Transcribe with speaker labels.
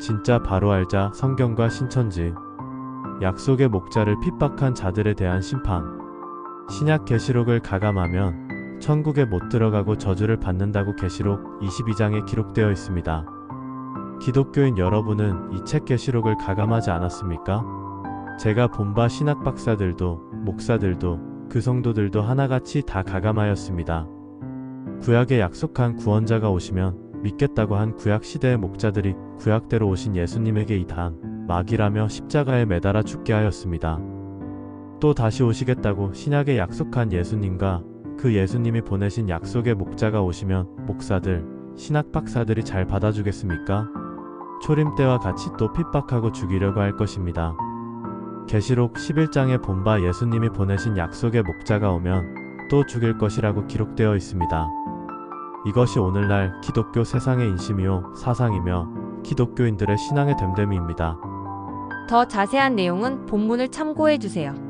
Speaker 1: 진짜 바로 알자 성경과 신천지. 약속의 목자를 핍박한 자들에 대한 심판. 신약 계시록을 가감하면 천국에 못 들어가고 저주를 받는다고 계시록 22장에 기록되어 있습니다. 기독교인 여러분은 이 책 계시록을 가감하지 않았습니까? 제가 본바 신학 박사들도 목사들도 그 성도들도 하나같이 다 가감하였습니다. 구약에 약속한 구원자가 오시면 믿겠다고 한 구약 시대의 목자들이 구약대로 오신 예수님에게 이 단 막이라며 십자가에 매달아 죽게 하였습니다. 또 다시 오시겠다고 신약에 약속한 예수님과 그 예수님이 보내신 약속의 목자가 오시면 목사들, 신학 박사들이 잘 받아주겠습니까? 초림 때와 같이 또 핍박하고 죽이려고 할 것입니다. 계시록 11장에 본바 예수님이 보내신 약속의 목자가 오면 또 죽일 것이라고 기록되어 있습니다. 이것이 오늘날 기독교 세상의 인심이요 사상이며 기독교인들의 신앙의 됨됨이입니다.
Speaker 2: 더 자세한 내용은 본문을 참고해 주세요.